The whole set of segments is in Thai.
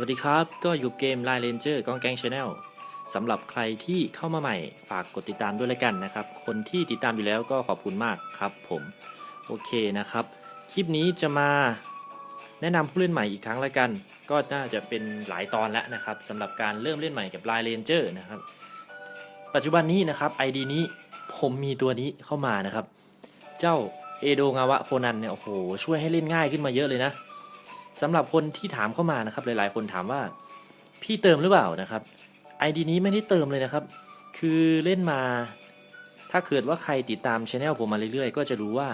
วัสดีครับ ก็อยู่เกม Line Ranger กองแกง Channel สำหรับใครที่เข้ามาใหม่ฝากกดติดตามด้วยแล้วกันนะครับ คนที่ติดตามอยู่แล้วก็ขอบคุณมากครับผม โอเคนะครับ คลิปนี้จะมาแนะนำผู้เล่นใหม่อีกครั้งแล้วกัน ก็น่าจะเป็นหลายตอนแล้วนะครับสำหรับการเริ่มเล่นใหม่กับ Line Ranger นะครับ ปัจจุบันนี้นะครับ ID นี้ผมมีตัวนี้เข้ามานะครับ เจ้าเอโดงาวะโคนันเนี่ยโอ้โหช่วยให้เล่นง่ายขึ้นมาเยอะเลยนะ สำหรับคนที่ถามเข้ามานะครับ หลายๆ คนถามว่า พี่เติมหรือเปล่านะครับ ID นี้ไม่ได้เติมเลยนะครับ คือเล่นมา ถ้าเกิดว่าใครติดตามช anel ผมมาเรื่อยๆ ก็จะรู้ว่า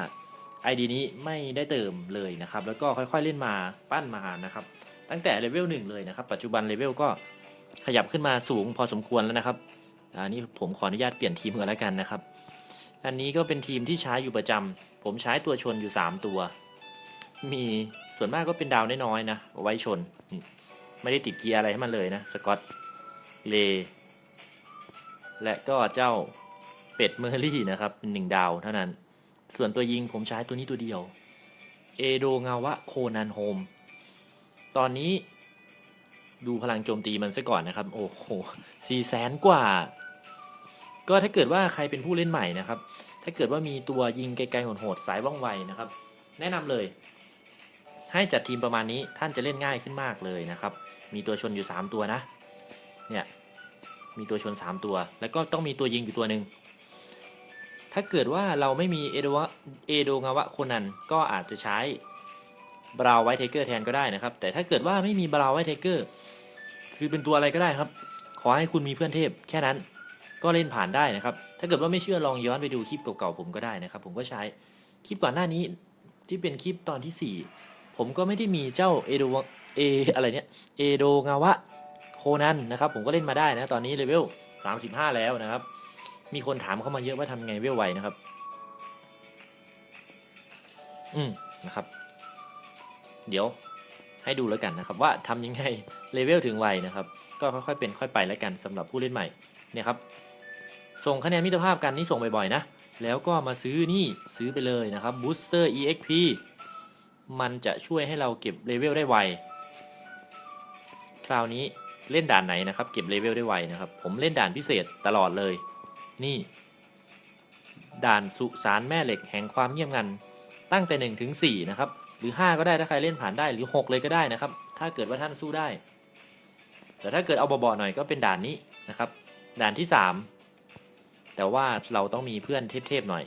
ID นี้ไม่ได้เติมเลยนะครับ แล้วก็ค่อยๆเล่นมาปั้นมานะครับ ตั้งแต่เลเวลหนึ่งเลยนะครับ ปัจจุบันเลเวลก็ขยับขึ้นมาสูงพอสมควรแล้วนะครับอันนี้ผมขออนุญาตเปลี่ยนทีมก่อนแล้วกันนะครับ อันนี้ก็เป็นทีมที่ใช้อยู่ประจำผมใช้ตัวชนอยู่ 3 ตัว มี ส่วนมากก็เป็นดาวน้อยๆนะ ไว้ชน ไม่ได้ติดเกียร์อะไรให้มันเลยนะ สกอตเล และก็เจ้าเป็ดเมอร์รี่นะครับหนึ่งดาวเท่านั้น ส่วนตัวยิงผมใช้ตัวนี้ตัวเดียว เอโดงาวะโคนันโฮม ตอนนี้ดูพลังโจมตีมันซะก่อนนะครับ โอ้โหสี่แสนกว่า ก็ถ้าเกิดว่าใครเป็นผู้เล่นใหม่นะครับ ถ้าเกิดว่ามีตัวยิงไกลๆโหดๆสายว่องไวนะครับ แนะนำเลย ให้จัดทีมประมาณนี้ท่านจะเล่นง่ายขึ้นมากเลยนะครับ มีตัวชนอยู่ 3 ตัวนะ เนี่ย มีตัวชน 3 ตัว แล้วก็ต้องมีตัวยิงอยู่ตัวหนึ่ง ถ้าเกิดว่าเราไม่มีเอโดะเอโดงาวะโคนันก็อาจจะใช้บราวไวท์เทเกอร์แทนก็ได้นะครับ แต่ถ้าเกิดว่าไม่มีบราวไวท์เทเกอร์คือเป็นตัวอะไรก็ได้ครับ ขอให้คุณมีเพื่อนเทพแค่นั้น ก็เล่นผ่านได้นะครับ ถ้าเกิดว่าไม่เชื่อลองย้อนไปดูคลิปเก่าๆผมก็ได้นะครับ ผมก็ใช้คลิปก่อนหน้านี้ที่เป็นคลิปตอนที่4 ผมก็ไม่ได้มีเจ้าเอโดเออะไรเนี่ยเอโดงาวะโคนันนะครับ ผมก็เล่นมาได้นะ ตอนนี้เลเวล35 แล้วนะครับ มีคนถามเข้ามาเยอะว่าทำไงเวลไวนะครับ อืมนะครับ เดี๋ยวให้ดูแล้วกันนะครับ ว่าทำยังไงเลเวลถึงไวนะครับ ก็ค่อยๆเป็นค่อยไปแล้วกันสำหรับผู้เล่นใหม่เนี่ยครับ ส่งคะแนนมิตรภาพกันนี่ส่งบ่อยๆนะ แล้วก็มาซื้อนี่ซื้อไปเลยนะครับ Booster EXP มันจะช่วยให้เราเก็บเลเวลได้ไว คราวนี้เล่นด่านไหนนะครับ เก็บเลเวลได้ไวนะครับ ผมเล่นด่านพิเศษตลอดเลย นี่ ด่านสุสานแม่เหล็กแห่งความเงียบงัน ตั้งแต่1ถึง4นะครับ หรือ 5 ก็ได้ถ้าใครเล่นผ่านได้หรือ 6 เลยก็ได้นะครับ ถ้าเกิดว่าท่านสู้ได้ แต่ถ้าเกิดเอาเบาๆหน่อยก็เป็นด่านนี้นะครับ ด่านที่ 3 แต่ว่าเราต้องมีเพื่อนเทพๆหน่อย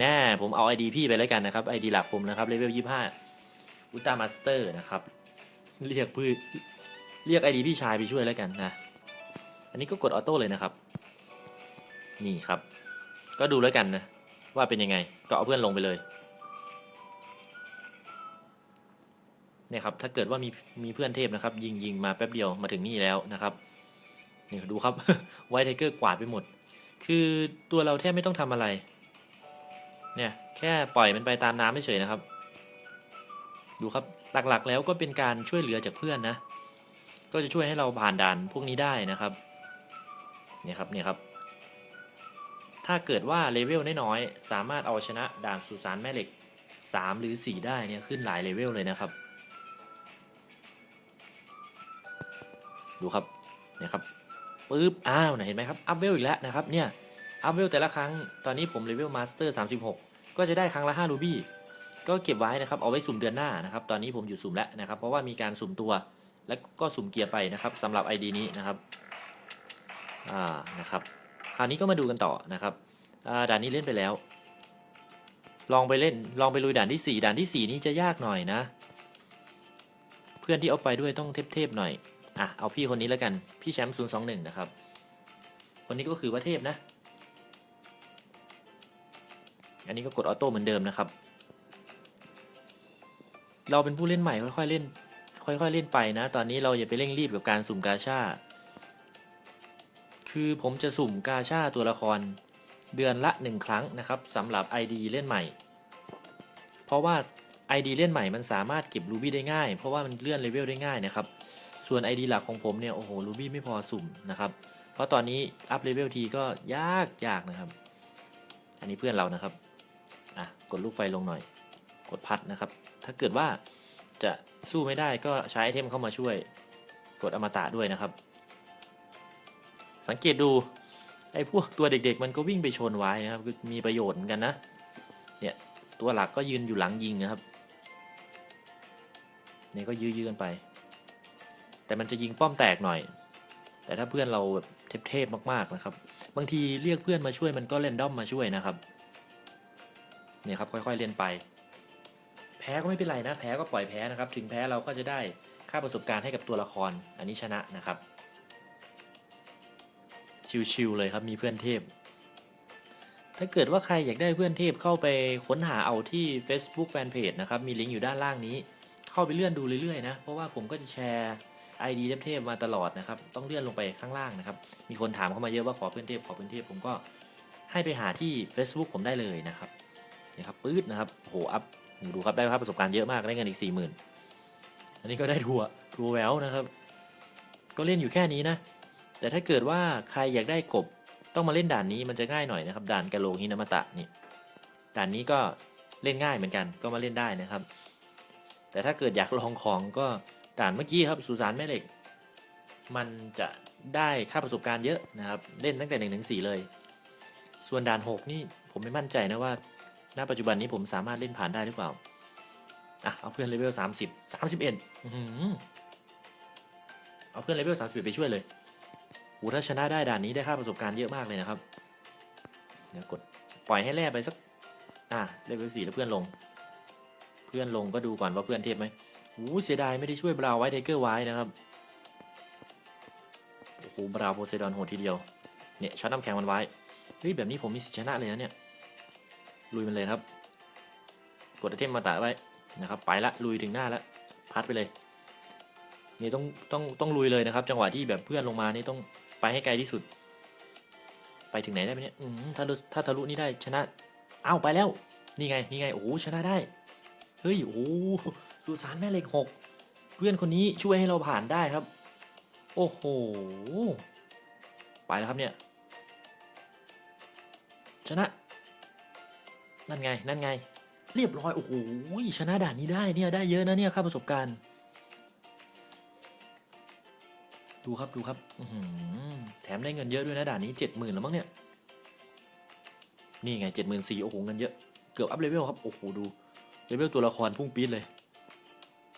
แน่ผมเอา ID พี่ไปแล้วกันนะครับ ID หลักผมนะครับเลเวล25 อุลตร้ามาสเตอร์นะครับ เรียกพืชเรียก ID พี่ชายไปช่วยแล้วกันนะ อันนี้ก็กดออโต้เลยนะครับ นี่ครับ ก็ดูแล้วกันนะ ว่าเป็นยังไง ก็เอาเพื่อนลงไปเลย เนี่ยครับ ถ้าเกิดว่ามีมีเพื่อนเทพนะครับ ยิงยิงมาแป๊บเดียวมาถึงนี่แล้วนะครับนี่ดูครับ ไวท์ไทเกอร์กวาดไปหมด คือตัวเราแทบไม่ต้องทำอะไร เนี่ย แค่ปล่อยมันไปตามน้ำเฉยนะครับ ดูครับหลักๆแล้วก็เป็นการช่วยเหลือจากเพื่อนนะ ก็จะช่วยให้เราผ่านด่านพวกนี้ได้นะครับเนี่ยครับเนี่ยครับ ถ้าเกิดว่าเลเวลน้อยๆสามารถเอาชนะด่านสุสานแม่เหล็ก 3 หรือ 4 ได้เนี่ยขึ้นหลายเลเวลเลยนะครับ ดูครับเนี่ยครับปึ๊บอ้าวนะเห็นไหมครับอัพเวลอีกแล้วนะครับเนี่ยอัพเวลแต่ละครั้งตอนนี้ผมเลเวลมาสเตอร์36 ก็จะได้ครั้งละ5รูบี้ ก็เก็บไว้นะครับเอาไว้สุ่มเดือนหน้านะครับตอนนี้ผมอยู่สุ่มแล้วนะครับ เพราะว่ามีการสุ่มตัวแล้วก็สุ่มเกียร์ไปนะครับสำหรับ ID นี้นะครับอ่านะครับคราวนี้ก็มาดูกันต่อนะครับด่านนี้เล่นไปแล้ว ลองไปเล่นลองไปลุยด่านที่ 4 ด่านที่ 4 นี้จะยากหน่อยนะ เพื่อนที่เอาไปด้วยต้องเทพๆหน่อยอะเอาพี่คนนี้แล้วกันพี่แชมป์021นะครับ คนนี้ก็คือว่าเทพนะ อันนี้ก็กดออโต้เหมือนเดิมนะครับ เราเป็นผู้เล่นใหม่ค่อยๆเล่น ค่อยๆเล่นไปนะ ตอนนี้เราอย่าไปเร่งรีบกับการสุ่มกาชาคือผมจะสุ่มกาชาตัวละครเดือนละหนึ่งครั้งนะครับสำหรับ ID เล่นใหม่ เพราะว่า ID เล่นใหม่มันสามารถเก็บรูบี้ได้ง่าย เพราะว่ามันเลื่อนเลเวลได้ง่ายนะครับ ส่วน ID หลักของผมเนี่ยโอ้โหรูบี้ไม่พอสุ่มนะครับ เพราะตอนนี้อัพเลเวลทีก็ยากยากนะครับ อันนี้เพื่อนเรานะครับ อะ กดลูกไฟลงหน่อย กดพัดนะครับ ถ้าเกิดว่าจะสู้ไม่ได้ก็ใช้ไอเทมเข้ามาช่วยกดอมตะด้วยนะครับ สังเกตดูไอ้พวกตัวเด็กๆ มันก็วิ่งไปชนไว้นะครับ มีประโยชน์เหมือนกันนะ เนี่ยตัวหลักก็ยืนอยู่หลังยิงนะครับ เนี่ยก็ยื้อๆกันไป แต่มันจะยิงป้อมแตกหน่อย แต่ถ้าเพื่อนเราแบบเทพๆมากๆนะครับ บางทีเรียกเพื่อนมาช่วยมันก็เล่นด้อมมาช่วยนะครับ เนี่ยครับค่อยๆเล่นไป แพ้ก็ไม่เป็นไรนะ แพ้ก็ปล่อยแพ้นะครับ ถึงแพ้เราก็จะได้ค่าประสบการณ์ให้กับตัวละคร อันนี้ชนะนะครับ ชิวๆเลยครับ มีเพื่อนเทพ ถ้าเกิดว่าใครอยากได้เพื่อนเทพเข้าไปค้นหาเอาที่ Facebook Fanpage นะครับ มีลิงก์อยู่ด้านล่างนี้ เข้าไปเลื่อนดูเรื่อยๆนะ เพราะว่าผมก็จะแชร์ ID เทพๆมาตลอดนะครับ ต้องเลื่อนลงไปข้างล่างนะครับ มีคนถามเข้ามาเยอะว่าขอเพื่อนเทพขอเพื่อนเทพ ผมก็ให้ไปหาที่ Facebook ผมได้เลยนะครับนี่ครับปื๊ดนะครับโอ้โหอัพ ดูครับได้ภาพประสบการณ์เยอะมากได้เงินอีกสี่หมื่นอันนี้ก็ได้ทัวร์ทัวร์แววนะครับ ก็เล่นอยู่แค่นี้นะ แต่ถ้าเกิดว่าใครอยากได้กบต้องมาเล่นด่านนี้มันจะง่ายหน่อยนะครับ ด่านกะโลฮินามาตะนี่ด่านนี้ก็เล่นง่ายเหมือนกันก็มาเล่นได้นะครับ แต่ถ้าเกิดอยากลองของก็ด่านเมื่อกี้ครับสุสานแม่เหล็ก มันจะได้ค่าประสบการณ์เยอะนะครับ เล่นตั้งแต่หนึ่งถึงสี่เลย ส่วนด่านหกนี่ผมไม่มั่นใจนะว่า ณปัจจุบันนี้ผมสามารถเล่นผ่านได้หรือเปล่า อะ เอาเพื่อนเลเวลสามสิบสามสิบเอ็ดเอาเพื่อนเลเวลสามสิบไปช่วยเลยโหถ้าชนะได้ด่านนี้ได้ค่าประสบการณ์เยอะมากเลยนะครับ เดี๋ยวกดปล่อยให้แร่ไปสัก อะเลเวลสี่แล้วเพื่อนลง เพื่อนลงก็ดูก่อนว่าเพื่อนเทพไหมโอ้เสียดายไม่ได้ช่วยบราวไว้ไทเกอร์ไว้นะครับ โอ้โหบราวโพไซดอนโหดทีเดียว เนี่ยช็อตน้ำแข็งมันไว้ เฮ้ยแบบนี้ผมมีสิทธิชนะเลยนะเนี่ย ลุยมันเลยครับ กดไอเทมมาตะไว้นะครับ ไปละลุยถึงหน้าละพัดไปเลย นี่ต้องต้องต้องลุยเลยนะครับ จังหวะที่แบบเพื่อนลงมานี่ต้องไปให้ไกลที่สุด ไปถึงไหนได้ไหมเนี่ยถ้าถ้าทะลุนี่ได้ชนะเอ้าไปแล้ว นี่ไงนี่ไงโอ้โหชนะได้เฮ้ยโอ้สุสานแม่เหล็กหกเพื่อนคนนี้ช่วยให้เราผ่านได้ครับ โอ้โหไปแล้วครับเนี่ยชนะ นั่นไง นั่นไง เรียบร้อย โอ้โห ชนะด่านนี้ได้เนี่ย ได้เยอะนะเนี่ยค่าประสบการณ์ ดูครับ ดูครับอืแถมได้เงินเยอะด้วยนะด่านนี้เจ็ดหมื่นแล้วมั้งเนี่ย นี่ไงเจ็ดหมื่นสี่โอ้โห เงินเยอะ เกือบอัพเลเวลครับ โอ้โห ดูเลเวลตัวละครพุ่งปี๊ดเลย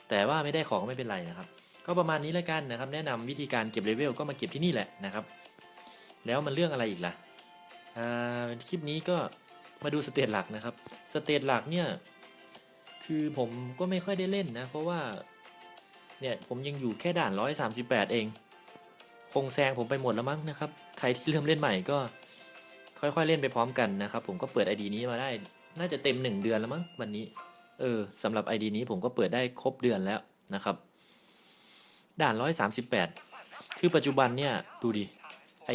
แต่ว่าไม่ได้ของไม่เป็นไรนะครับ ก็ประมาณนี้แล้วกันนะครับ แนะนำวิธีการเก็บเลเวลก็มาเก็บที่นี่แหละนะครับ แล้วมันเรื่องอะไรอีกล่ะอ่าคลิปนี้ก็ มาดูสเตจหลักนะครับสเตจหลักเนี่ยคือผมก็ไม่ค่อยได้เล่นนะ เพราะว่าเนี่ยผมยังอยู่แค่ด่าน 138 เอง คงแซงผมไปหมดแล้วมั้งนะครับ ใครที่เริ่มเล่นใหม่ก็ค่อยๆเล่นไปพร้อมกันนะครับ ผมก็เปิด ID นี้มาได้ น่าจะเต็ม 1 เดือนแล้วมั้งวันนี้ เออสำหรับ ID นี้ผมก็เปิดได้ครบเดือนแล้วนะครับ ด่าน 138 คือปัจจุบันเนี่ยดูดิไอ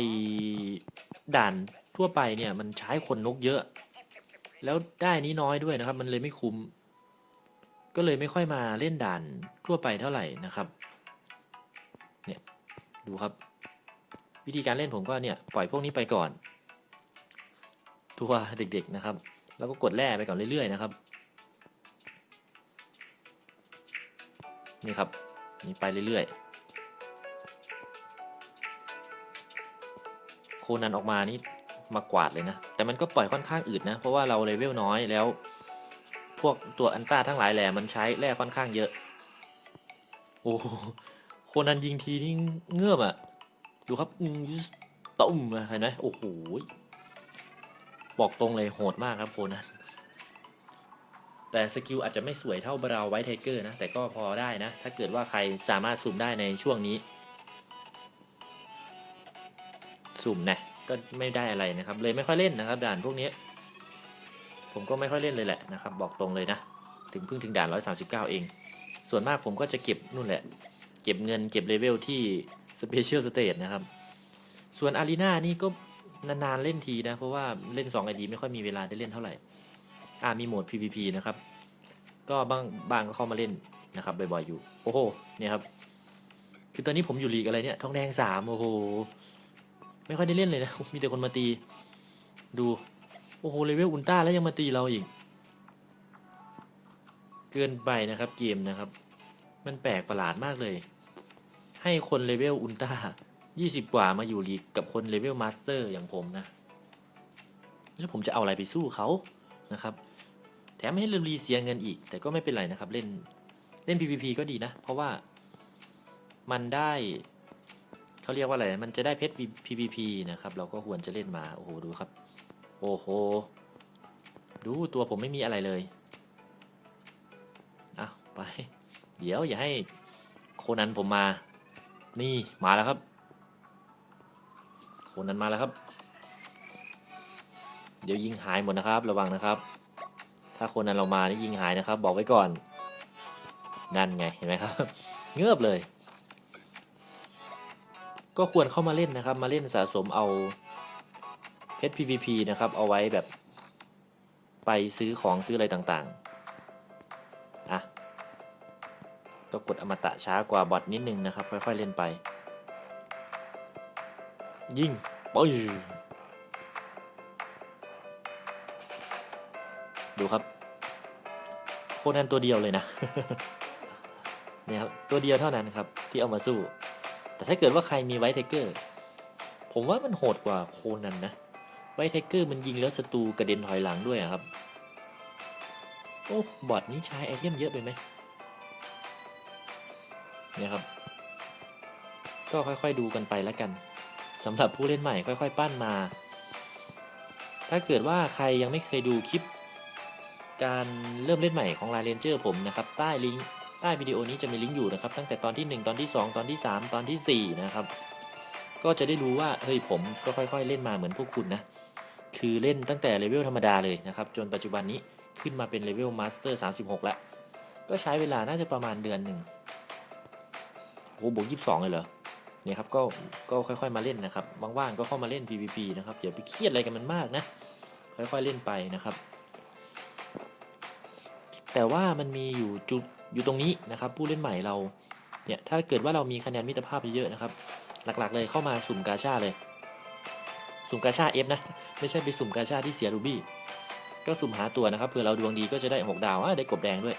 ด่านทั่วไปเนี่ยมันใช้คนนกเยอะ แล้วได้นี้น้อยด้วยนะครับ มันเลยไม่คุ้ม ก็เลยไม่ค่อยมาเล่นด่านทั่วไปเท่าไหร่นะครับ เนี่ยดูครับ วิธีการเล่นผมก็เนี่ยปล่อยพวกนี้ไปก่อน ตัวเด็กๆนะครับ แล้วก็กดแร่ไปก่อนเรื่อยๆนะครับ นี่ครับนี่ไปเรื่อยๆ โคนันออกมานี่ มากวาดเลยนะ แต่มันก็ปล่อยค่อนข้างอืดนะ เพราะว่าเราเลเวลน้อยแล้ว พวกตัวอันต้าทั้งหลายแหล่มันใช้แร่ค่อนข้างเยอะ โอ้โหคนันยิงทีนี่เงือบอะดูครับอืมตุ้มอะเห็นไหมโอ้โหบอกตรงเลยโหดมากครับโคนันแต่สกิลอาจจะไม่สวยเท่าบราวไวท์ไทเกอร์นะ แต่ก็พอได้นะ ถ้าเกิดว่าใครสามารถสุ่มได้ในช่วงนี้ สุ่มนะ ก็ไม่ได้อะไรนะครับ เลยไม่ค่อยเล่นนะครับ ด่านพวกนี้ ผมก็ไม่ค่อยเล่นเลยแหละนะครับ บอกตรงเลยนะ ถึงเพิ่งถึงด่าน 139 เอง ส่วนมากผมก็จะเก็บนู่นแหละ เก็บเงินเก็บเลเวลที่ Special Stage นะครับ ส่วนอารีนานี่ก็นานๆเล่นทีนะ เพราะว่าเล่น2 ID ไม่ค่อยมีเวลาได้เล่นเท่าไหร่ อ่ามีโหมด PVP นะครับ ก็บางบางก็เข้ามาเล่นนะครับบ่อยๆอยู่ โอ้โห เนี่ยครับ คือตอนนี้ผมอยู่ลีกอะไรเนี่ย ทองแดงสามโอ้โห ไม่ค่อยได้เล่นเลยนะ มีแต่คนมาตี ดู โอ้โห เลเวลอุลตร้าแล้วยังมาตีเราอีก เกินไปนะครับเกมนะครับ มันแปลกประหลาดมากเลย ให้คนเลเวลอุลตร้ายี่สิบกว่ามาอยู่ลีกกับคนเลเวลมาสเตอร์อย่างผมนะ แล้วผมจะเอาอะไรไปสู้เขานะครับ แถมให้เรลีเสียเงินอีก แต่ก็ไม่เป็นไรนะครับ เล่นเล่น PVP ก็ดีนะ เพราะว่ามันได้ เขาเรียกว่าอะไร มันจะได้เพชร PVP นะครับ เราก็ควรจะเล่นมา โอ้โห ดูครับ โอ้โห ดูตัวผมไม่มีอะไรเลยอะไป เดี๋ยวอย่าให้โคนันผมมา นี่มาแล้วครับ โคนันมาแล้วครับ เดี๋ยวยิงหายหมดนะครับ ระวังนะครับ ถ้าโคนนั้นเรามานี่ยิงหายนะครับ บอกไว้ก่อน นั่นไง เห็นไหมครับ เงือบเลย ก็ควรเข้ามาเล่นนะครับ มาเล่นสะสมเอาเพชร PVP นะครับ เอาไว้แบบไปซื้อของซื้ออะไรต่างๆ อะ ก็กดอมตะช้ากว่าบอทนิดนึงนะครับ ค่อย ๆ เล่นไป ยิงปุ้ยดูครับ โคนันตัวเดียวเลยนะ เนี่ยครับ ตัวเดียวเท่านั้นครับ ที่เอามาสู้ แต่ถ้าเกิดว่าใครมีไวท์ไทเกอร์ ผมว่ามันโหดกว่าโคนันนะ ไวท์ไทเกอร์มันยิงแล้วศัตรูกระเด็นถอยหลังด้วยอะครับ โอ้บอทนี้ใช้ไอเทมเยอะไปไหมเนี่ยครับ ก็ค่อยๆดูกันไปแล้วกันสำหรับผู้เล่นใหม่ค่อย ๆ ปั้นมา ถ้าเกิดว่าใครยังไม่เคยดูคลิป การเริ่มเล่นใหม่ของลายเรนเจอร์ผมนะครับ ใต้ลิงก์ ใต้วิดีโอนี้จะมีลิงก์อยู่นะครับ ตั้งแต่ตอนที่ 1 ตอนที่ 2 ตอนที่ 3 ตอนทีสี่ 4 นะครับ ก็จะได้รู้ว่าเฮ้ยผมก็ค่อยๆ เล่นมาเหมือนพวกคุณนะ คือเล่นตั้งแต่เลเวลธรรมดาเลยนะครับ จนปัจจุบันนี้ขึ้นมาเป็นเลเวลมาสเตอร์36 แล้ว ก็ใช้เวลาน่าจะประมาณเดือนหนึ่งโอ้โหบวกยี่สิบสองเลยเหรอเนี่ยครับก็ก็ค่อยๆมาเล่นนะครับว่างๆก็เข้ามาเล่น PVP นะครับอย่าไปเครียดอะไรกันมันมากนะ ค่อยๆเล่นไปนะครับ แต่ว่ามันมีอยู่จุดอยู่ตรงนี้นะครับผู้เล่นใหม่เราเนี่ยถ้าเกิดว่าเรามีคะแนนมิตรภาพเยอะๆนะครับ หลักๆเลยเข้ามาสุ่มกาชาเลย สุ่มกาชา F นะไม่ใช่ไปสุ่มกาชาที่เสียรูบี้ก็สุ่มหาตัวนะครับเผื่อเราดวงดีก็จะได้หกดาวอะได้กบแดงด้วย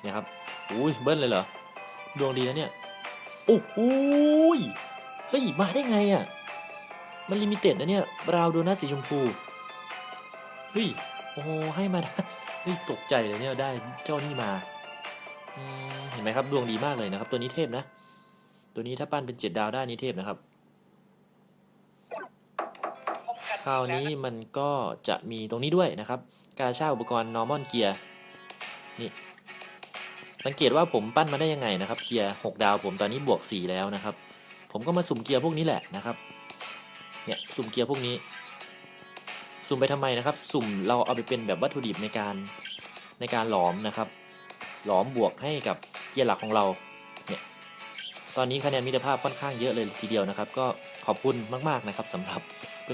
เนี่ยครับอุ้ยเบิ้ลเลยเหรอดวงดีนะเนี่ยโอ้โหเฮ้ยมาได้ไงอะ่ะมันลิมิเต็ดนะเนี่ยราวโดนัทสีชมพูเฮ้ยโอ้ให้มา เฮ้ยตกใจเลยเนี่ยได้เจ้านี่มาเห็นไหมครับดวงดีมากเลยนะครับ ตัวนี้เทพนะ ตัวนี้ถ้าปั้นเป็นเจ็ดดาวได้นี่เทพนะครับคราวนี้มันก็จะมีตรงนี้ด้วยนะครับ กาชาอุปกรณ์ normal gear นี่ สังเกตว่าผมปั้นมาได้ยังไงนะครับ เกียร์6ดาวผมตอนนี้บวก4แล้วนะครับ ผมก็มาสุ่มเกียร์พวกนี้แหละนะครับ เนี่ยสุ่มเกียร์พวกนี้ สุ่มไปทำไมนะครับ สุ่มเราเอาไปเป็นแบบวัตถุดิบในการในการหลอมนะครับ หลอมบวกให้กับเกียร์หลักของเราเนี่ยตอนนี้คะแนนมิตรภาพค่อนข้างเยอะเลยทีเดียวนะครับ ก็ขอบคุณมากๆนะครับสำหรับ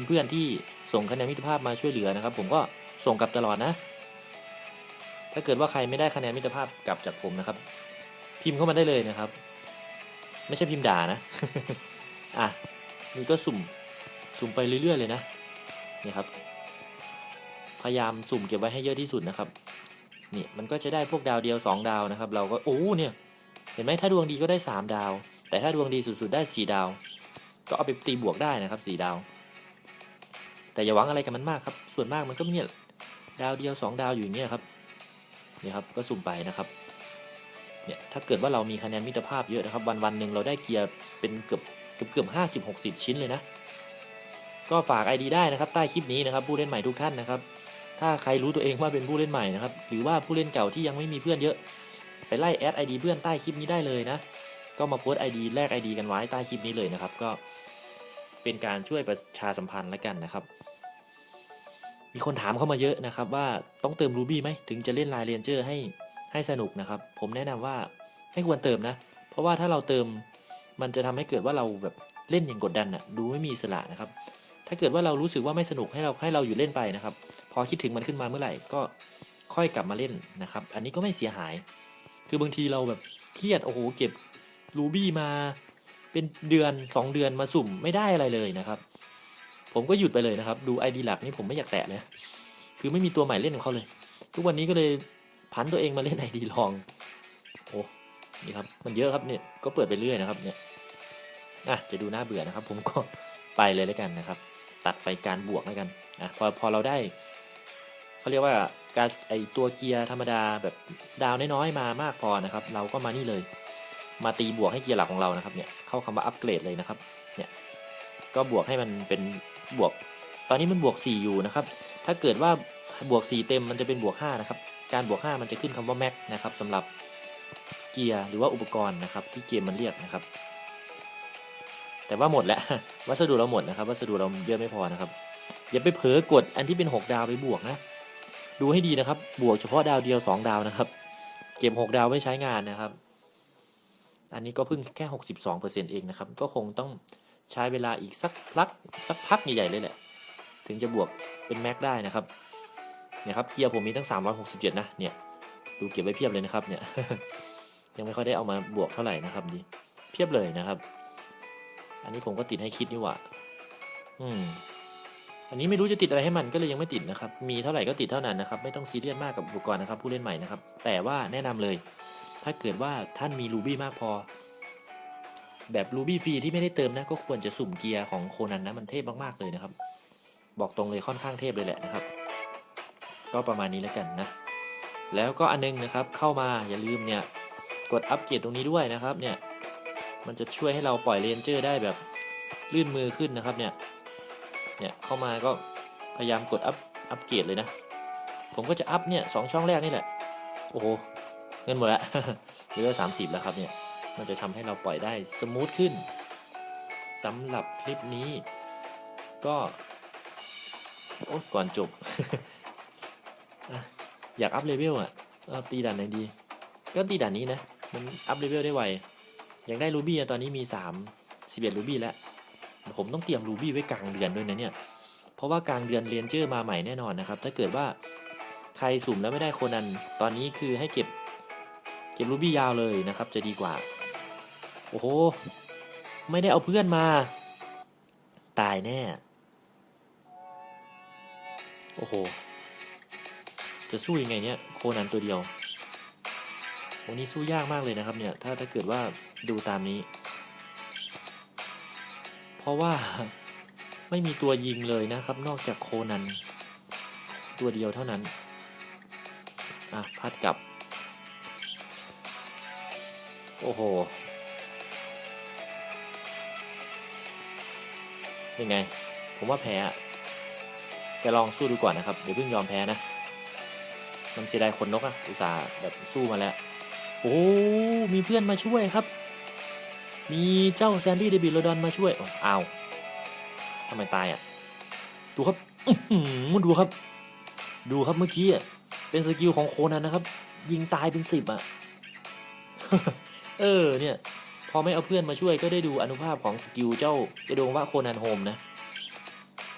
เพื่อนๆที่ส่งคะแนนมิตรภาพมาช่วยเหลือนะครับ ผมก็ส่งกลับตลอดนะ ถ้าเกิดว่าใครไม่ได้คะแนนมิตรภาพกลับจากผมนะครับ พิมพ์เข้ามาได้เลยนะครับ ไม่ใช่พิมพ์ด่านะอะนี่ก็สุ่มสุ่มไปเรื่อยๆเลยนะนี่ครับ พยายามสุ่มเก็บไว้ให้เยอะที่สุดนะครับนี่มันก็จะได้พวกดาวเดียว 2 ดาวนะครับ เราก็โอ้เนี่ยเห็นไหมถ้าดวงดีก็ได้ 3 ดาว แต่ถ้าดวงดีสุดๆได้ 4 ดาว ก็เอาไปตีบวกได้นะครับ4ดาว แต่อย่าหวังอะไรกับมันมากครับ ส่วนมากมันก็เนี่ยดาวเดียว 2 ดาวอยู่อย่างเงี้ยครับนี่ครับก็สุ่มไปนะครับเนี่ยถ้าเกิดว่าเรามีคะแนนมิตรภาพเยอะนะครับ วันวันหนึ่งเราได้เกียร์เป็นเกือบเกือบเกือบห้าสิบหกสิบชิ้นเลยนะ ก็ฝาก ID ได้นะครับ ใต้คลิปนี้นะครับผู้เล่นใหม่ทุกท่านนะครับ ถ้าใครรู้ตัวเองว่าเป็นผู้เล่นใหม่นะครับ หรือว่าผู้เล่นเก่าที่ยังไม่มีเพื่อนเยอะ ไปไล่แอด ID เพื่อนใต้คลิปนี้ได้เลยนะ ก็มาโพสต์ ID แลก ID กันไว้ใต้คลิปนี้เลยนะครับ ก็เป็นการช่วยประชาสัมพันธ์แล้วกันนะครับ มีคนถามเข้ามาเยอะนะครับ ว่าต้องเติมรูบี้ไหมถึงจะเล่นไลน์เรนเจอร์ให้ให้สนุกนะครับ ผมแนะนำว่าให้ควรเติมนะ เพราะว่าถ้าเราเติมมันจะทำให้เกิดว่าเราแบบเล่นอย่างกดดันอะดูไม่มีสระนะครับ ถ้าเกิดว่าเรารู้สึกว่าไม่สนุกให้เราให้เราอยู่เล่นไปนะครับ พอคิดถึงมันขึ้นมาเมื่อไหร่ก็ค่อยกลับมาเล่นนะครับ อันนี้ก็ไม่เสียหาย คือบางทีเราแบบเครียดโอ้โหเก็บรูบี้มาเป็นเดือน 2 เดือนมาสุ่มไม่ได้อะไรเลยนะครับ ผมก็หยุดไปเลยนะครับ ดู ID หลักนี่ผมไม่อยากแตะเลยคือไม่มีตัวใหม่เล่นของเขาเลย ทุกวันนี้ก็เลยพันตัวเองมาเล่น ID ลองโอ้นี่ครับมันเยอะครับเนี่ยก็เปิดไปเรื่อยนะครับเนี่ยอะจะดูน่าเบื่อนะครับ ผมก็ไปเลยแล้วกันนะครับ ตัดไปการบวกแล้วกันอะพอพอเราได้ เขาเรียกว่าการไอตัวเกียร์ธรรมดาแบบดาวน้อยๆมามากพอนะครับ เราก็มานี่เลย มาตีบวกให้เกียร์หลักของเรานะครับเนี่ยเข้าคำว่าอัปเกรดเลยนะครับเนี่ยก็บวกให้มันเป็นบวก ตอนนี้มันบวก 4 อยู่นะครับ ถ้าเกิดว่าบวก 4 เต็มมันจะเป็นบวก 5 นะครับ การบวก 5 มันจะขึ้นคำว่าแม็กนะครับสำหรับเกียร์หรือว่าอุปกรณ์นะครับ ที่เกมมันเรียกนะครับ แต่ว่าหมดแล้ววัสดุเราหมดนะครับ วัสดุเราเยอะไม่พอนะครับอย่าไปเผลอกดอันที่เป็น 6 ดาวไปบวกนะ ดูให้ดีนะครับ บวกเฉพาะดาวเดียว 2 ดาวนะครับ เก็บ6ดาวไว้ใช้งานนะครับ อันนี้ก็เพิ่งแค่ 62%เองนะครับ ก็คงต้องใช้เวลาอีกสักพักสักพักใหญ่ๆเลยแหละ ถึงจะบวกเป็นแม็กได้นะครับ เนี่ยครับเกียร์ผมมีตั้ง 367 นะ เนี่ย ดูเก็บไว้เพียบเลยนะครับ เนี่ย ยังไม่ค่อยได้เอามาบวกเท่าไหร่นะครับดีเพียบเลยนะครับ อันนี้ผมก็ติดให้คิดนี่หว่า อืม อันนี้ไม่รู้จะติดอะไรให้มันก็เลยยังไม่ติดนะครับ มีเท่าไหร่ก็ติดเท่านั้นนะครับ ไม่ต้องซีเรียสมากกับอุปกรณ์นะครับ ผู้เล่นใหม่นะครับ แต่ว่าแนะนำเลย ถ้าเกิดว่าท่านมีรูบี้มากพอ แบบรูบี้ฟรีที่ไม่ได้เติมนะ ก็ควรจะสุ่มเกียร์ของโคนันนะมันเทพมากๆเลยนะครับ บอกตรงเลยค่อนข้างเทพเลยแหละนะครับ ก็ประมาณนี้แล้วกันนะ แล้วก็อันนึงนะครับ เข้ามาอย่าลืมเนี่ยกดอัปเกรดตรงนี้ด้วยนะครับเนี่ย มันจะช่วยให้เราปล่อยเลนเจอร์ได้แบบลื่นมือขึ้นนะครับเนี่ย เนี่ยเข้ามาก็พยายามกดอัพอัปเกรดเลยนะ ผมก็จะอัพเนี่ยสองช่องแรกนี่แหละ โอ้โห เงินหมดล้วเหลือสามสิบแล้วครับเนี่ย มันจะทำให้เราปล่อยได้สมูทขึ้นสำหรับคลิปนี้ ก็โอ้ก่อนจบ อยากอัพเลเวลอะตีด่านไหนดี ก็ตีด่านนี้นะ มันอัพเลเวลได้ไว อยากได้รูบี้ตอนนี้มี 3 11รูบี้แล้ว ผมต้องเตรียมรูบี้ไว้กลางเดือนด้วยนะเนี่ย เพราะว่ากลางเดือนเรียนเจอร์มาใหม่แน่นอนนะครับ ถ้าเกิดว่าใครสุ่มแล้วไม่ได้โคนัน ตอนนี้คือให้เก็บ เก็บรูบี้ยาวเลยนะครับ จะดีกว่า โอ้โห ไม่ได้เอาเพื่อนมา ตายแน่ โอ้โห จะสู้ยังไงเนี่ย โคนันตัวเดียวโอ้นี่สู้ยากมากเลยนะครับเนี่ย ถ้าถ้าเกิดว่าดูตามนี้ เพราะว่าไม่มีตัวยิงเลยนะครับ นอกจากโคนัน ตัวเดียวเท่านั้น อะ พัดกลับ โอ้โหเป็นไง ผมว่าแพ้อะแต่ลองสู้ดูก่อนนะครับ เดี๋ยวเพิ่งยอมแพ้นะ มันเสียดายคนนกอะอุตส่าห์แบบสู้มาแล้ว โอ้ มีเพื่อนมาช่วยครับ มีเจ้าแซนดี้เดบิโลดอนมาช่วยอ้าวทำไมตายอะ ดูครับอื้อหือดูครับ ดูครับเมื่อกี้อะ เป็นสกิลของโคนันนะครับ ยิงตายเป็นสิบอะ เออเนี่ย พอไม่เอาเพื่อนมาช่วยก็ได้ดูอนุภาพของสกิลเจ้าเอโดงว่าโคนันโฮมนะ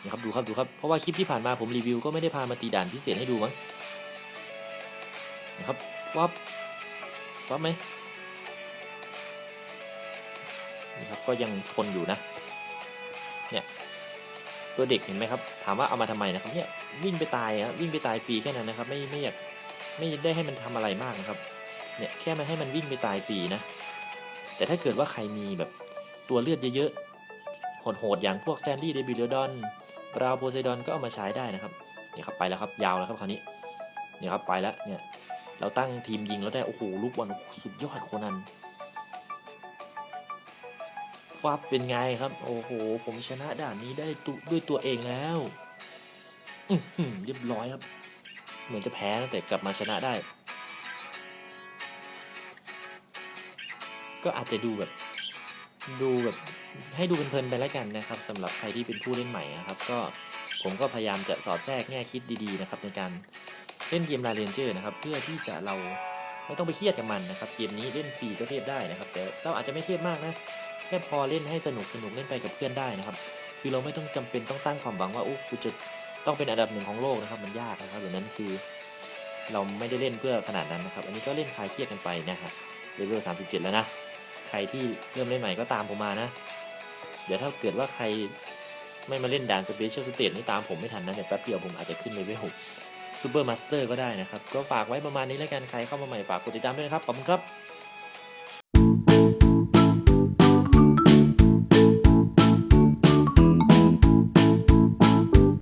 นี่ครับดูครับดูครับ เพราะว่าคลิปที่ผ่านมาผมรีวิวก็ไม่ได้พามาตีด่านพิเศษให้ดูมั้งนะครับฟับฟับไหม นี่ครับ ก็ยังชนอยู่นะ เนี่ยตัวเด็กเห็นไหมครับ ถามว่าเอามาทำไมนะครับเนี่ยวิ่งไปตายครับวิ่งไปตายฟรีแค่นั้นนะครับ ไม่ไม่อยากไม่ได้ให้มันทำอะไรมากนะครับ เนี่ยแค่ไม่ให้มันวิ่งไปตายฟรีนะ แต่ถ้าเกิดว่าใครมีแบบตัวเลือดเยอะๆโหดๆอย่างพวกแซนดี้เดบิลดอนบราวโพไซดอนก็เอามาใช้ได้นะครับนี่ครับไปแล้วครับยาวแล้วครับคราวนี้เนี่ยครับไปแล้วเนี่ยเราตั้งทีมยิงแล้วได้โอ้โหลูกบอลสุดยอดโคนัน ฟับเป็นไงครับ โอ้โห ผมชนะด่านนี้ได้ตุด้วยตัวเองแล้วอืเรียบร้อยครับ เหมือนจะแพ้แต่กลับมาชนะได้ ก็อาจจะดูแบบ ดูแบบให้ดูเพลินๆไปแล้วกันนะครับสำหรับใครที่เป็นผู้เล่นใหม่นะครับ ก็ผมก็พยายามจะสอดแทรกแง่คิดดีๆนะครับ ในการเล่นเกมลาเรนเจอร์นะครับ เพื่อที่จะเราไม่ต้องไปเครียดกับมันนะครับ เกมนี้เล่นฟรีก็เทพได้นะครับ แต่เราอาจจะไม่เทพมากนะ ค่พอเล่นให้สนุกสนุกเล่นไปกับเพื่อนได้นะครับ คือเราไม่ต้องจำเป็นต้องตั้งความหวังว่าโอ้กูจะต้องเป็นอันดับหนึ่งของโลกนะครับ มันยากนะครับอย่างนั้นคือ เราไม่ได้เล่นเพื่อขนาดนั้นนะครับ อันนี้ก็เล่นคลายเครียดกันไปนะฮะเลเวลสามสิบเจ็ดแล้วนะใครที่เริ่มเล่นใหม่ก็ตามผมมานะ เดี๋ยวถ้าเกิดว่าใครไม่มาเล่นด่านสเปเชียลสเตทนี่ตามผมไม่ทันนะเดี๋ยวแป๊บเดียวผมอาจจะขึ้นเลเวลซูเปอร์มาสเตอร์ก็ได้นะครับ ก็ฝากไว้ประมาณนี้แล้วกันใครเข้ามาใหม่ฝากกดติดตามด้วยนะครับขอบคุณครับ